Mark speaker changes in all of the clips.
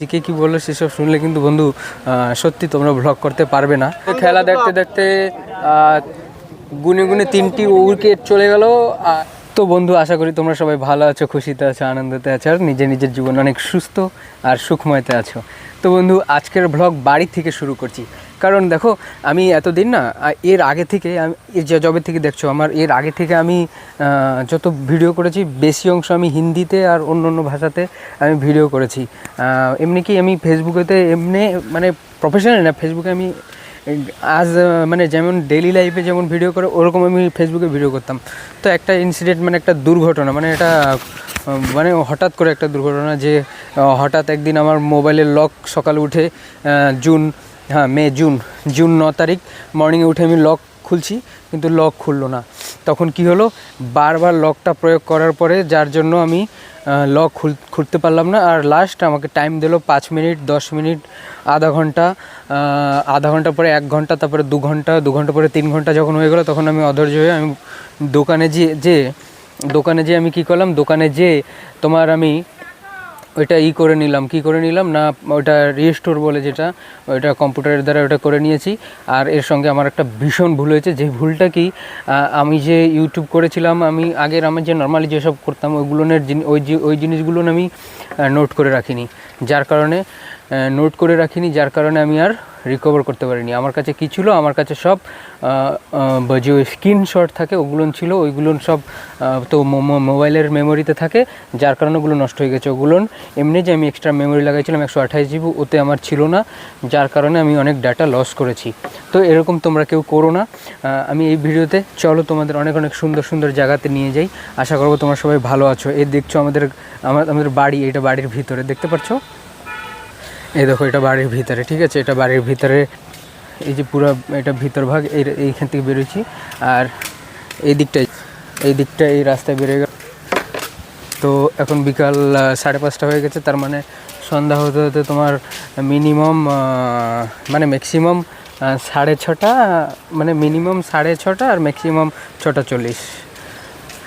Speaker 1: কে কি বলল সেসব শুনলে কিন্তু বন্ধু সত্যি তোমরা ব্লগ করতে পারবে না। খেলা দেখতে দেখতে গুনে গুনে তিনটি উইকেট চলে গেল। তো বন্ধু, আশা করি তোমরা সবাই ভালো আছো, খুশিতে আছো, আনন্দতে আছো, আর নিজের নিজের জীবন অনেক সুস্থ আর সুখময়তে আছো। তো বন্ধু, আজকের ব্লগ বাড়ি থেকে শুরু করছি। কারণ দেখো, আমি এতদিন না এর আগে থেকে আমি যে জবে থেকে দেখছ, আমার এর আগে থেকে আমি যত ভিডিও করেছি, বেশি অংশ আমি হিন্দিতে আর অন্য অন্য ভাষাতে আমি ভিডিও করেছি। এমনি কি আমি ফেসবুকেতে এমনি মানে প্রফেশনাল না, ফেসবুকে আমি, আজ মানে যেমন ডেইলি লাইফে যেমন ভিডিও করে, ওরকম আমি ফেসবুকে ভিডিও করতাম। তো একটা ইনসিডেন্ট মানে একটা দুর্ঘটনা মানে এটা মানে হঠাৎ করে একটা দুর্ঘটনা যে, হঠাৎ একদিন আমার মোবাইলের লক সকালে উঠে জুন হ্যাঁ মে, জুন জুন ন তারিখ মর্নিংয়ে উঠে আমি লক খুলছি, কিন্তু লক খুললো না। তখন কি হলো? বারবার লকটা প্রয়োগ করার পরে যার জন্য আমি লক খুল, খুলতে পারলাম না, আর লাস্ট আমাকে টাইম দিলো পাঁচ মিনিট, দশ মিনিট, আধা ঘণ্টা আধা ঘণ্টা পরে এক ঘণ্টা, তারপরে দু ঘণ্টা দু ঘণ্টা পরে তিন ঘণ্টা যখন হয়ে গেলো, তখন আমি অধৈর্য হয়ে আমি দোকানে যে যে, দোকানে যে আমি কি করলাম? দোকানে যে তোমার আমি ওইটা ই করে নিলাম। কি করে নিলাম? না, ওইটা রিস্টোর বলে যেটা, ওইটা কম্পিউটারের দ্বারা ওটা করে নিয়েছি। আর এর সঙ্গে আমার একটা ভীষণ ভুল হয়েছে। যে ভুলটা কি? আমি যে ইউটিউব করেছিলাম, আমি আগের আমি যে নর্মালি যেসব করতাম ওইগুলোনের ওই ওই জিনিসগুলো আমি নোট করে রাখিনি। যার কারণে নোট করে রাখিনি, যার কারণে আমি আর রিকভার করতে পারিনি। আমার কাছে কী ছিল? আমার কাছে সব যে স্ক্রিনশট থাকে ওগুলো ছিল। ওইগুলো সব তো মোবাইলের মেমোরিতে থাকে, যার কারণে ওগুলো নষ্ট হয়ে গেছে। ওগুলো এমনি যে আমি এক্সট্রা মেমোরি লাগাইছিলাম একশো আঠাশ জিবি ওতে আমার ছিল না, যার কারণে আমি অনেক ডাটা লস করেছি। তো এরকম তোমরা কেউ করো না। আমি এই ভিডিওতে, চলো তোমাদের অনেক অনেক সুন্দর সুন্দর জায়গাতে নিয়ে যাই। আশা করব তোমরা সবাই ভালো আছো। এই দেখছ আমাদের আমাদের বাড়ি এটা বাড়ির ভিতরে। দেখতে পাচ্ছ এই দেখো, এটা বাড়ির ভিতরে, ঠিক আছে? এটা বাড়ির ভিতরে, এই যে পুরো এটা ভিতর ভাগ, এই এইখান থেকে বেরোচ্ছি। আর এই দিকটাই এই দিকটা এই রাস্তায় বেরিয়ে গেল। তো এখন বিকাল সাড়ে পাঁচটা হয়ে গেছে, তার মানে সন্ধ্যা হতে হতে তোমার মিনিমাম মানে ম্যাক্সিমাম সাড়ে ছটা মানে মিনিমাম সাড়ে ছটা আর ম্যাক্সিমাম ছটা চল্লিশ।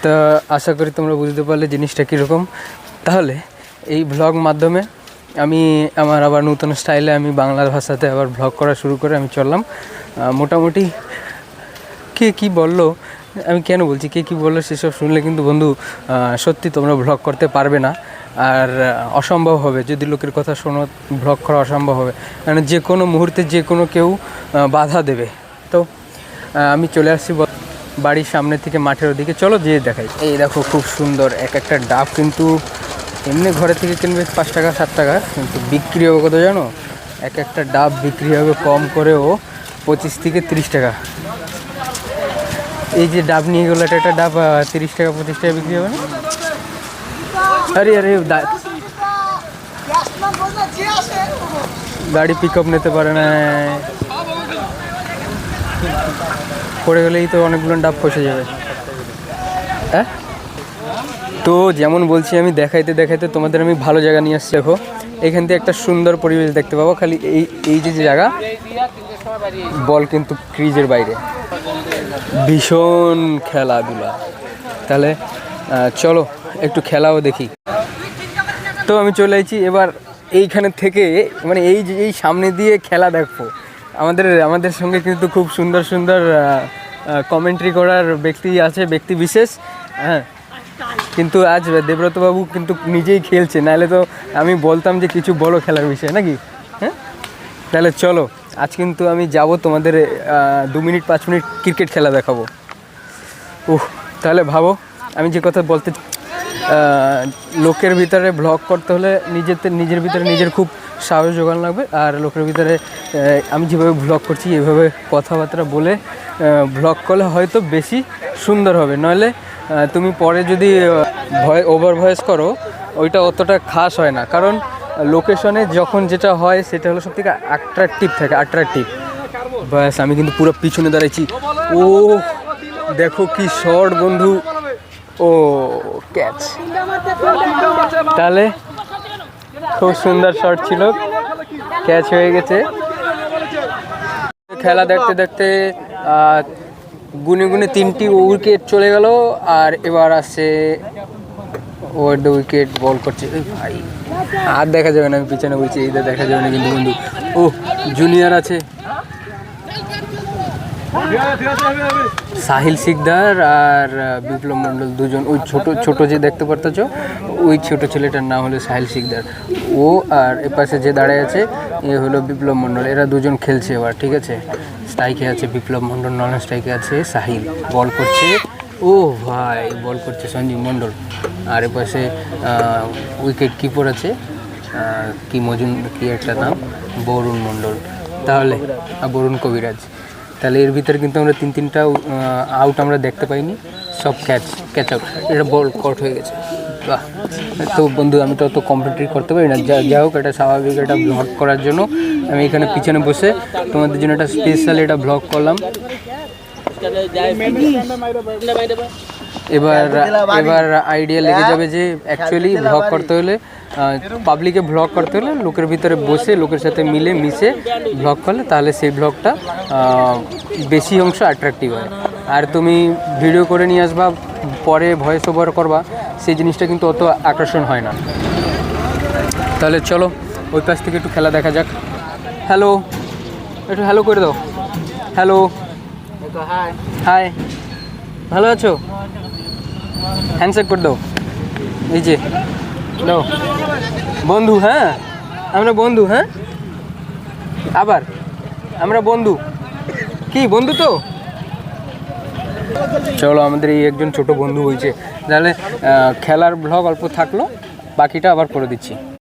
Speaker 1: তা আশা করি তোমরা বুঝতে পারলে জিনিসটা কীরকম। তাহলে এই ব্লগ মাধ্যমে আমি আমার আবার নতুন স্টাইলে আমি বাংলা ভাষাতে আবার ব্লগ করা শুরু করে আমি চললাম। মোটামুটি কে কি বলল, আমি কেন বলছি, কে কি বলল সেসব শুনলে কিন্তু বন্ধু সত্যি তোমরা ব্লগ করতে পারবে না। আর অসম্ভব হবে, যদি লোকের কথা শোনো ব্লগ করা অসম্ভব হবে। কারণ যে কোনো মুহূর্তে যে কোনো কেউ বাধা দেবে। তো আমি চলে আসছি বাড়ির সামনে থেকে মাঠের ওদিকে। চলো যেয়ে দেখাই। এই দেখো, খুব সুন্দর, এক একটা ডাব কিন্তু এমনি ঘরে থেকে কিনবে পাঁচ টাকা, সাত টাকা, কিন্তু বিক্রি হবে কত জানো? এক একটা ডাব বিক্রি হবে কম করেও পঁচিশ থেকে তিরিশ টাকা। এই যে ডাব নিয়ে গেলো, এটা একটা ডাব তিরিশ টাকা, পঁচিশ টাকা বিক্রি হবে না? আরে আরে গাড়ি পিক আপ নিতে পারে না। পড়ে গেলেই তো অনেকগুলো ডাব ফসে যাবে। হ্যাঁ? তো যেমন বলছি আমি দেখাইতে দেখাইতে তোমাদের আমি ভালো জায়গা নিয়ে আসছি। দেখো, এখান থেকে একটা সুন্দর পরিবেশ দেখতে পাবো। খালি এই এই যে জায়গা, বল কিন্তু ক্রিজের বাইরে। ভীষণ খেলাধুলা। তাহলে চলো, একটু খেলাও দেখি। তো আমি চলে এসেছি এবার এইখানে থেকে মানে এই যে, এই সামনে দিয়ে খেলা দেখব। আমাদের আমাদের সঙ্গে কিন্তু খুব সুন্দর সুন্দর কমেন্ট্রি করার ব্যক্তি আছে, ব্যক্তি বিশেষ। হ্যাঁ কিন্তু আজ দেব্রতবাবু কিন্তু নিজেই খেলছে, নাহলে তো আমি বলতাম যে কিছু বড় খেলার বিষয়, নাকি? হ্যাঁ? তাহলে চলো, আজ কিন্তু আমি যাব তোমাদের দু মিনিট, পাঁচ মিনিট ক্রিকেট খেলা দেখাবো। উহ, তাহলে ভাবো, আমি যে কথা বলতে লোকের ভিতরে ব্লগ করতে হলে নিজেতে, নিজের ভিতরে নিজের খুব সাহস জোগান লাগবে, আর লোকের ভিতরে আমি যেভাবে ব্লগ করছি, এভাবে কথাবার্তা বলে ব্লগ করলে হয়তো বেশি সুন্দর হবে। নইলে তুমি পরে যদি ভয় ওভার ভয়েস করো, ওইটা অতটা খাস হয় না। কারণ লোকেশনে যখন যেটা হয়, সেটা হলো সব থেকে অ্যাট্রাকটিভ থাকে অ্যাট্রাকটিভ ব্যাস, আমি কিন্তু পুরো পিছনে দাঁড়াইছি। ও, দেখো কি শর্ট বন্ধু। ও ক্যাচ তাহলে, খুব সুন্দর শট ছিল। ক্যাচ হয়ে গেছে। খেলা দেখতে দেখতে গুনে গুনে তিনটি উইকেট চলে গেল, আর এবার আসছে দ্য উইকেট বল করছে। ভাই, আর দেখা যাবে না, আমি পিছনে বলছি এইটা দেখা যাবে না কিন্তু বন্ধু। ও জুনিয়র আছে। সাহিল সিকদার আর বিপ্লব মণ্ডল দুজন। ওই ছোট ছোট যে দেখতে পারতেছ, ওই ছোট ছেলেটার নাম হলো সাহিল সিকদার। ও আর এ পাশে যে দাঁড়ায় আছে, এ হলো বিপ্লব মণ্ডল। এরা দুজন খেলছে এবার, ঠিক আছে? স্ট্রাইকে আছে বিপ্লব মণ্ডল নন স্ট্রাইকে আছে সাহিল। বল করছে, ও ভাই, বল করছে সঞ্জীব মণ্ডল। আর এ পাশে উইকেট কিপার আছে কি মজুন, কি একটা নাম? বরুণ মণ্ডল। তাহলে বরুণ কবিরাজ। তাহলে এর ভিতরে কিন্তু আমরা তিন তিনটা আউট আমরা দেখতে পাইনি। সব ক্যাচ ক্যাচ আউট এটা বল কট হয়ে গেছে। তো বন্ধু, আমি তো অত কম্পিটিভ করতে পারি না। যা হোক, এটা স্বাভাবিক এটা ব্লগ করার জন্য। আমি এখানে পিছনে বসে তোমাদের জন্য একটা স্পেশাল এটা ব্লগ করলাম। এবার এবার আইডিয়া লেগে যাবে যে অ্যাকচুয়ালি ভ্লগ করতে হলে পাবলিকে ভ্লগ করতে হলে লোকের ভিতরে বসে, লোকের সাথে মিলে মিশে ভ্লগ করলে তাহলে সেই ভ্লগটা বেশি অংশ অ্যাট্রাকটিভ হয়। আর তুমি ভিডিও করে নিয়ে আসবা, পরে ভয়েস ওভার করবা, সেই জিনিসটা কিন্তু অত আকর্ষণ হয় না। তাহলে চলো, ওই পাশ থেকে একটু খেলা দেখা যাক। হ্যালো একটু হ্যালো করে দাও। হ্যালো হাই ভালো আছো? হ্যান্ডশেক করে দাও। এই যে দাও বন্ধু হ্যাঁ? আমরা বন্ধু হ্যাঁ? আবার? আমরা বন্ধু। কি, বন্ধু তো? চলো, আমাদের এই একজন ছোট বন্ধু হয়েছে। তাহলে খেলার ব্লগ অল্প থাকল, বাকিটা আবার করে দিচ্ছি।